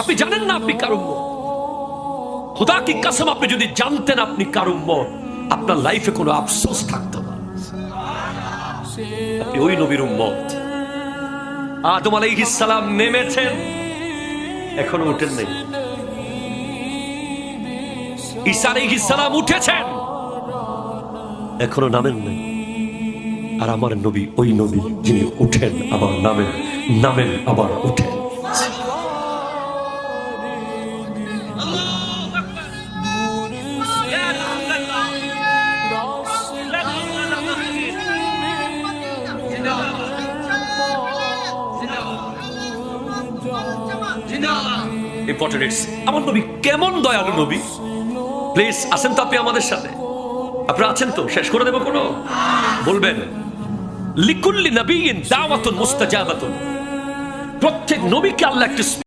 আপনি জানেন না আপনি কার উম্মত? খোদা কি কাসম আপনি যদি জানতেন আপনি কার উম্মত, আপনার লাইফে কোনো আফসোস থাকতো না। আপনি ওই নবীর উম্মত। আদম আলাইহিস সালাম নেমেছেন, এখনও উঠেন নাই। ঈসা আলাইহিস সালাম উঠেছেন, এখনও নামেন নাই। আর আমার নবী, ওই নবী যিনি উঠেন আবার নামেন নামেন আবার উঠেন। আমার নবী কেমন দয়ালু নবী? প্লিজ আসেন তো আপনি আমাদের সাথে। আপনারা আছেন তো? শেষ করে দেবো কোনো? বলবেন, লিকুল্লি নবীন দাওয়াতুন মুস্তাজাবাতুন। প্রত্যেক নবীকে আল্লাহ একটি